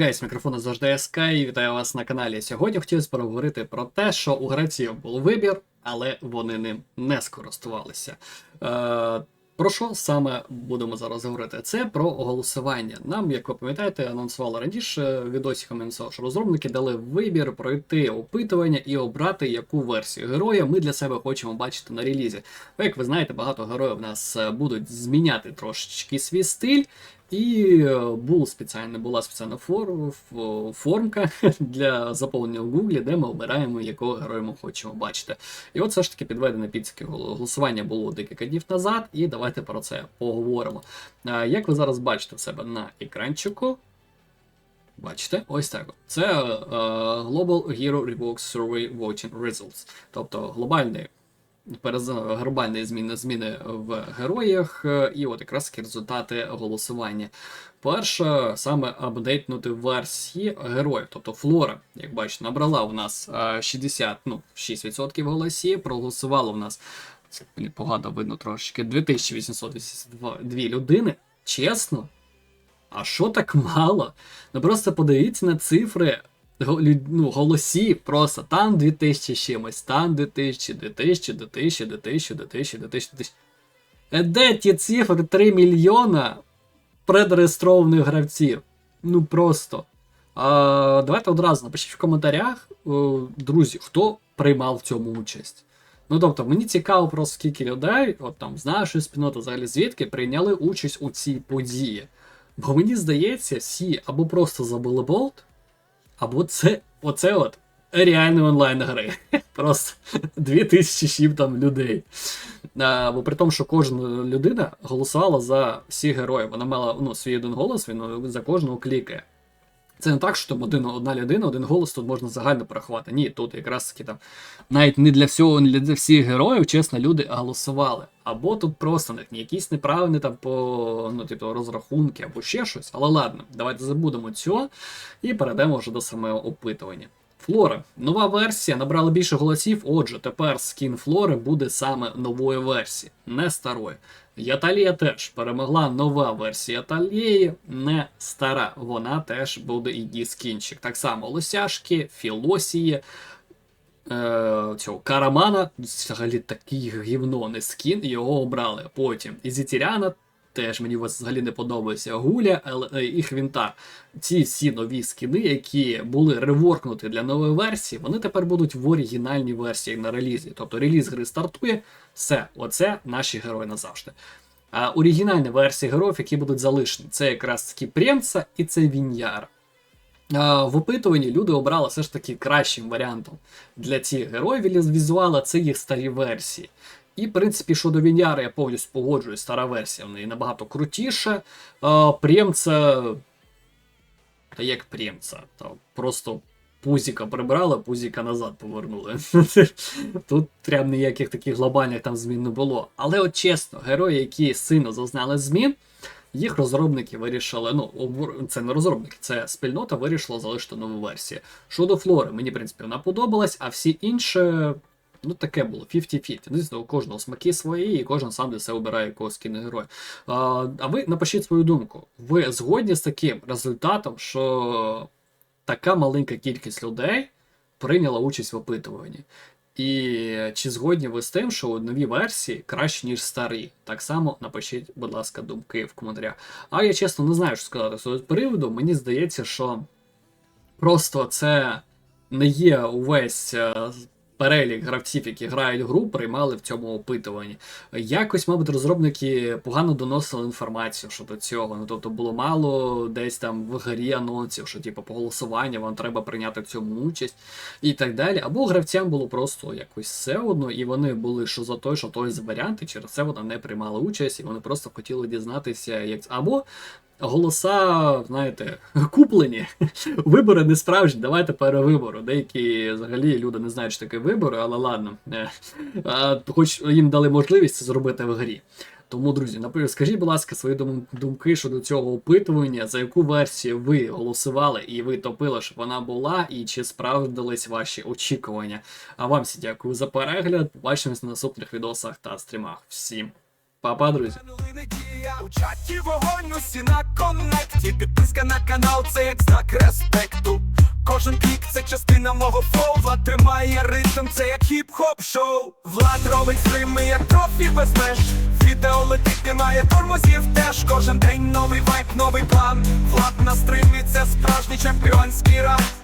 Гайс, мікрофон завжди СК і вітаю вас на каналі. Сьогодні хотілося поговорити про те, що у гравців був вибір, але вони ним не скористувалися. Е, про що саме будемо зараз говорити? Це про голосування. Нам, як ви пам'ятаєте, анонсували раніше відосиками анонсував, що розробники дали вибір пройти опитування і обрати яку версію героя ми для себе хочемо бачити на релізі. Як ви знаєте, багато героїв в нас е, будуть зміняти трошечки свій стиль. І е, був спеціально, була спеціальна фор, формка для заповнення в Гуглі, де ми обираємо, якого героя ми хочемо бачити. І от все ж таки підведене підсумки голосування було декілька днів назад, і давайте про це поговоримо. Як ви зараз бачите в себе на екранчику, Бачите, ось так. Це е, Global Hero Revoke Survey Voting Results, тобто глобальний глобальні зміни, зміни в героях, е, і от якраз таки результати голосування. Перше, саме апдейтнути версії героїв, тобто Флора, як бачите, набрала у нас е, 60, ну, 6% голосів, проголосувало в нас, погано видно трошечки, 2882 людини. Чесно? А що так мало? Ну просто подивіться на цифри ну, голосів просто. Там 2000 чимось, там 2000, 2000, 2000, 2000, 2000, 2000, 2000. Е, Де ті цифри 3 мільйона предреєстрованих гравців? Ну просто. А, давайте одразу напишіть в коментарях, друзі, хто приймав в цьому участь. Ну тобто, мені цікаво просто скільки людей, от там з нашої спільноти, взагалі звідки прийняли участь у цій події. Бо мені здається, всі або просто забули болт, або це оце от реальні онлайн гри. Просто 2000 чим там людей. А, бо при тому, що кожна людина голосувала за всіх героїв. Вона мала ну, свій один голос, він за кожного клікає. Це не так, що там один, одна людина, один голос тут можна загально порахувати. Ні, тут якраз таки там навіть не для всього, не для всіх героїв, чесно, люди голосували. Або тут просто не якісь неправильні там по ну, типу, розрахунки, або ще щось. Але ладно, давайте забудемо цього і перейдемо вже до самого опитування. Флора. Нова версія набрала більше голосів. Отже, тепер скін Флори буде саме нової версії, не старої. Яталія теж перемогла нова версія Яталії, не стара. Вона теж буде і скінчик. Так само Лосяшки, Філосії, е, цього Карамана, взагалі такий гівно не скін, його обрали. Потім Ізітіряна. Теж мені взагалі не подобається Гуля Ел- е, і Хвінтар. Ці всі нові скіни, які були реворкнуті для нової версії, вони тепер будуть в оригінальній версії на релізі. Тобто реліз гри стартує, все, оце наші герої назавжди. А оригінальні версії героїв, які будуть залишені, це якраз таки Премца і це Віньяр. В опитуванні люди обрали все ж таки кращим варіантом для цих героїв із візуала це їх старі версії. І, в принципі, щодо Віньяра я повністю погоджуюсь, стара версія в неї набагато крутіша. А, Премца. Та як Премца? Та просто пузіка прибрали, пузіка назад повернули. Тут прям ніяких таких глобальних там змін не було. Але от чесно, герої, які сильно зазнали змін, їх розробники вирішили. Ну, це не розробники, це спільнота вирішила залишити нову версію. Щодо Флори, мені, в принципі, вона подобалась, а всі інші. Ну, таке було 50-50. Ну, Звісно, у кожного смаки свої, і кожен сам для себе обирає якогось кіногероя. А, а ви напишіть свою думку. Ви згодні з таким результатом, що така маленька кількість людей прийняла участь в опитуванні? І чи згодні ви з тим, що нові версії краще, ніж старі? Так само напишіть, будь ласка, думки в коментарях. А я чесно не знаю, що сказати з цього приводу. Мені здається, що просто це не є увесь е, перелік гравців, які грають гру, приймали в цьому опитуванні. Якось, мабуть, розробники погано доносили інформацію щодо цього. Ну тобто було мало десь там в грі анонсів, що типу по голосуванню вам треба прийняти в цьому участь і так далі. Або гравцям було просто якось все одно, і вони були що за той, що той за варіант, і через це вони не приймали участь, і вони просто хотіли дізнатися, як або. Голоса, знаєте, куплені. Вибори не справжні, давайте перевибору. Деякі взагалі люди не знають, що таке вибори, але ладно. Е, Хоч їм дали можливість це зробити в грі. Тому, друзі, скажіть, будь ласка, свої думки щодо цього опитування, за яку версію ви голосували і ви топили, щоб вона була, і чи справдились ваші очікування. А вам всі дякую за перегляд. Побачимось на наступних відосах та стрімах. Всім па-па, друзі! Минули я У чаті вогонь усі на коннекті. Підписка на канал це як знак респекту. Кожен клік це частина мого флоу Влад тримає ритм, це як хіп-хоп шоу. Влад робить стрими, як трофі без меж. Відео летить, немає тормозів теж Кожен день новий вайп, новий план. Влад на стримі, це справжній чемпіонський раунд